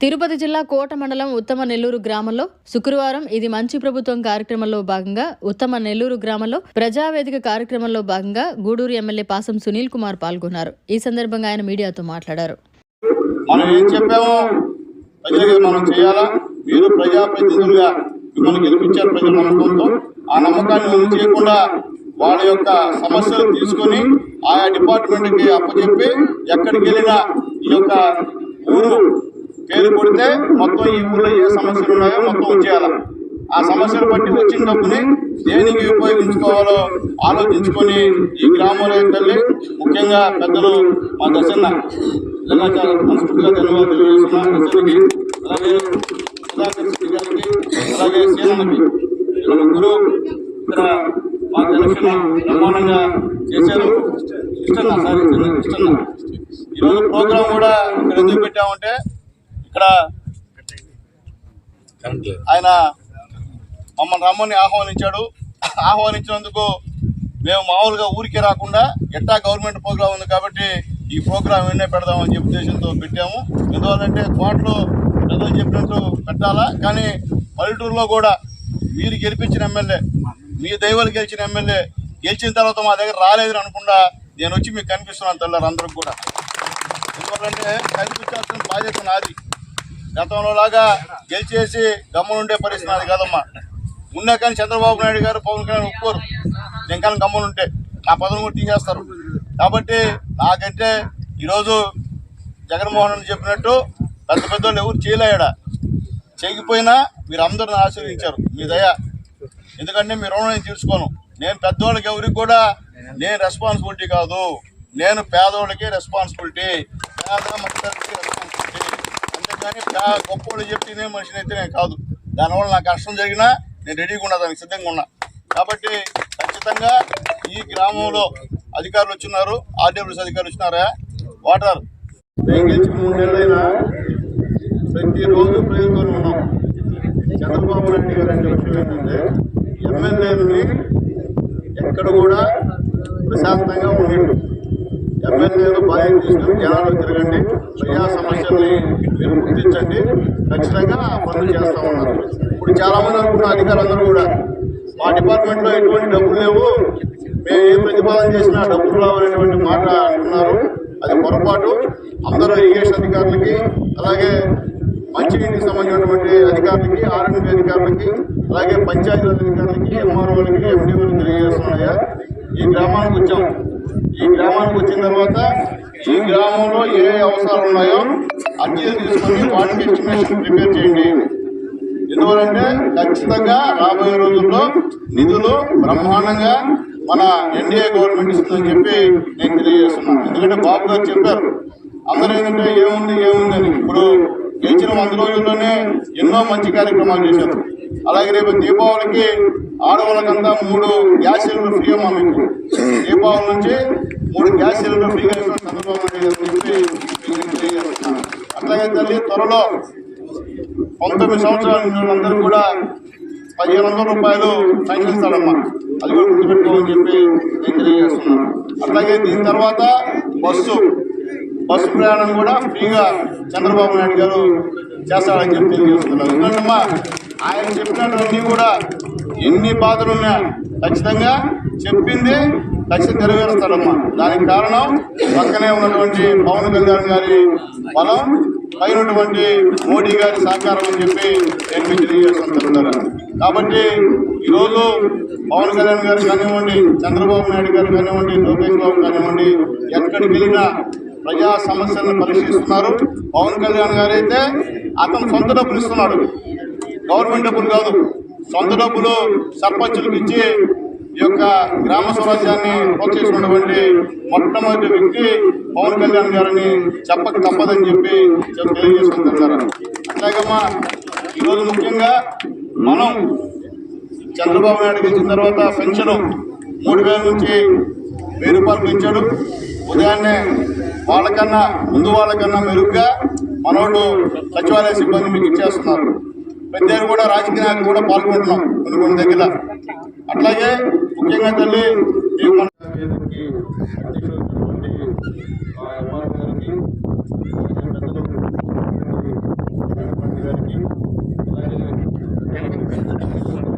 తిరుపతి జిల్లా కోట మండలం ఉత్తమ నెల్లూరు గ్రామంలో శుక్రవారం ఇది మంచి ప్రభుత్వం కార్యక్రమంలో భాగంగా ఉత్తమ నెల్లూరు గ్రామంలో ప్రజావేదిక కార్యక్రమంలో భాగంగా గూడూరు ఎమ్మెల్యే పాసం సునీల్ కుమార్ పాల్గొన్నారు. ఈ సందర్భంగా ఆయన మీడియాతో మాట్లాడారు. మనం ఏం చెప్పామో ప్రజలకి మనం చేయాలా? మీరు ప్రజాప్రతినిధులుగా మిమ్మల్ని గెలిపించారు ప్రజల నమ్మకంతో ఆ నమ్మకాన్ని చేయకుండా వాళ్ళ యొక్క సమస్యలు తీసుకొని ఆయా డిపార్ట్మెంట్కి అప్పచెప్పి ఎక్కడికి వెళ్ళినా ఈ యొక్క ఊరు పేరు కొడితే మొత్తం ఈ ఊళ్ళో ఏ సమస్యలు ఉన్నాయో మొత్తం వచ్చేయాలి? ఆ సమస్యలు బట్టి వచ్చిన డబ్బుని దేనికి ఉపయోగించుకోవాలో ఆలోచించుకొని ఈ గ్రామంలో ఏంటంటే ముఖ్యంగా పెద్దలు మా దశన్న నిజంగా చాలా మనస్ఫూర్తిగా ధన్యవాదాలు తెలియజేస్తున్నాను అలాగే గారికి అలాగే వీళ్ళ ముగ్గురు ఇక్కడ మా ఎలక్షన్ చేశారు. ఇష్టన్న సారీ ఇష్టన్న ఈరోజు ప్రోగ్రాం కూడా ఇక్కడ ఎందుకు పెట్టామంటే ఇక్కడ ఆయన మమ్మల్ని రమ్మని ఆహ్వానించాడు. ఆహ్వానించినందుకు మేము మామూలుగా ఊరికే రాకుండా ఎట్టా గవర్నమెంట్ ప్రోగ్రాం ఉంది కాబట్టి ఈ ప్రోగ్రాం ఎన్నే పెడదామని చెప్పి ఉద్దేశంతో పెట్టాము. ఎందువల్లంటే కోట్లు పెద్దలు చెప్పినట్టు పెట్టాలా? కానీ పల్లెటూరులో కూడా మీరు గెలిపించిన ఎమ్మెల్యే మీ దైవాలు గెలిచిన ఎమ్మెల్యే గెలిచిన తర్వాత మా దగ్గర రాలేదని అనుకుండా నేను వచ్చి మీకు కనిపిస్తున్నాను తెల్లారు అందరికి కూడా. ఎందువల్లంటే కనిపించాల్సిన బాధ్యత నాది. గతంలో లాగా గెలిచేసి గమ్మునుండే పరిస్థితి నాది కాదమ్మా. ఉన్నా కానీ చంద్రబాబు నాయుడు గారు పవన్ కళ్యాణ్ ఒప్పుకోరు. నేను కానీ గమ్మునుంటే నా పదవులు కూడా తీసేస్తారు. కాబట్టి నాకంటే ఈరోజు జగన్మోహన్ రెడ్డి చెప్పినట్టు పెద్ద పెద్దోళ్ళు ఎవరు చేయలేడా. చేయకపోయినా మీరు అందరిని ఆశీర్వదించారు. మీ దయ. ఎందుకంటే మీ రుణం నేను తీర్చుకోను. నేను పెద్దోళ్ళకి ఎవరికి కూడా నేను రెస్పాన్సిబిలిటీ కాదు. నేను పేదోళ్ళకి రెస్పాన్సిబిలిటీ పేద మధ్యతరగతికి రెస్పాన్సిబిలిటీ కానీ గొప్ప గొప్పోళ్ళు చెప్తేనే మనిషిని అయితే నేను కాదు. దానివల్ల నాకు కష్టం జరిగినా నేను రెడీగా ఉన్నా దానికి సిద్ధంగా ఉన్నా. కాబట్టి ఖచ్చితంగా ఈ గ్రామంలో అధికారులు వచ్చినారు ఆర్డబ్ల్యూఎస్ అధికారులు వచ్చినారా? వాటర్. నేను ప్రతిరోజు ప్రయోజనం ఉన్నాం. చంద్రబాబు నాయుడు గారు అంటే విషయం ఏంటంటే ఎమ్మెల్యేలని ఎక్కడ కూడా ప్రశాంతంగా ఉండేట్టు ఎమ్మెల్యేలు బాధ్యత జనాలు తిరగండి. ప్రజా సమస్యల్ని మీరు గుర్తించండి. ఖచ్చితంగా పనులు చేస్తా ఉన్నారు. ఇప్పుడు చాలా మంది అనుకున్న అధికారులందరూ కూడా మా డిపార్ట్మెంట్లో ఎటువంటి డబ్బులు లేవు. మేము ఏ ప్రతిపాదన చేసినా డబ్బులు రావాలనేటువంటి మాట అంటున్నారు. అది పొరపాటు. అందరూ ఇరిగేషన్ అధికారులకి అలాగే మంచినీటికి సంబంధించినటువంటి అధికారులకి ఆర్ఎండ్బి అధికారులకి అలాగే పంచాయతీరాజ్ అధికారులకి ఎంఆర్ఓలకి ఎండిఓలకి తెలియజేస్తున్నాయా ఈ గ్రామానికి వచ్చాము ఈ గ్రామానికి వచ్చిన తర్వాత ఈ గ్రామంలో ఏ అవసరాలు ఉన్నాయో అన్ని తీసుకుని వాటికి ఎస్టిమేషన్ ప్రిపేర్ చేయండి. ఎందువలంటే ఖచ్చితంగా రాబోయే రోజుల్లో నిధులు బ్రహ్మాండంగా మన ఎన్డీఏ గవర్నమెంట్ ఇస్తుందని చెప్పి నేను తెలియజేస్తున్నాను ఎందుకంటే బాబు గారు చెప్పారు అందరూ ఏంటంటే ఏముంది ఏముంది అని. ఇప్పుడు గెలిచిన వంద రోజుల్లోనే ఎన్నో మంచి కార్యక్రమాలు చేశారు. అలాగే రేపు దీపావళికి ఆడవాళ్ళకంతా మూడు గ్యాస్ సిలిండర్ ఫ్రీ అమ్మా మీకు. దీపావళి నుంచి మూడు గ్యాస్ సిలిండర్ ఫ్రీగా చంద్రబాబు అట్లాగే తల్లి త్వరలో పంతొమ్మిది సంవత్సరాల నిండిన కూడా పదిహేను వందల రూపాయలు శాంక్షన్ ఇస్తాడమ్మా అది కూడా గుర్తుపెట్టుకోమని చెప్పి నేను తెలియజేస్తున్నాను. అట్లాగే దీని తర్వాత బస్సు. బస్సు ప్రయాణం కూడా ఫ్రీగా చంద్రబాబు నాయుడు గారు చేస్తాడని చెప్పి తెలియజేస్తున్నాను. ఎందుకంటే ఆయన చెప్పినటువంటి కూడా ఎన్ని బాధలున్నా ఖచ్చితంగా చెప్పింది ఖచ్చితంగా నెరవేరుస్తాడమ్మా దానికి కారణం పక్కనే ఉన్నటువంటి పవన్ కళ్యాణ్ గారి బలం పైనటువంటి మోడీ గారి సహకారం అని చెప్పి నేను మీకు తెలియజేస్తున్నాను కాబట్టి ఈరోజు పవన్ కళ్యాణ్ గారు కానివ్వండి చంద్రబాబు నాయుడు గారు కానివ్వండి లోకేష్ బాబు కానివ్వండి ఎక్కడికి వెళ్ళినా ప్రజా సమస్యలను పరిశీలిస్తున్నారు. పవన్ కళ్యాణ్ గారు అయితే అతను సొంత డబ్బులు ఇస్తున్నాడు. గవర్నమెంట్ డబ్బులు కాదు సొంత డబ్బులు సర్పంచులకు ఇచ్చి ఈ యొక్క గ్రామ స్వరాజ్యాన్ని ప్రోత్సహిస్తున్నటువంటి మొట్టమొదటి వ్యక్తి పవన్ కళ్యాణ్ గారిని చెప్పక తప్పదని చెప్పి చెప్ తెలియజేసుకుంటున్నారు అట్లాగమ్మా ఈరోజు ముఖ్యంగా మనం చంద్రబాబు నాయుడు గెలిచిన తర్వాత పెన్షన్ మూడు వేల నుంచి వెయ్యి రూపాయలు పెంచాడు. ఉదయాన్నే వాళ్ళకన్నా ముందు వాళ్ళకన్నా మెరుగ్గా మనోళ్ళు సచివాలయ సిబ్బంది మీకు ఇచ్చేస్తున్నారు. ప్రజలు కూడా రాజకీయ నాయకులు కూడా పాల్గొంటున్నాం పదకొండు దగ్గర. అట్లాగే ముఖ్యంగా తల్లి గారికి అలాగే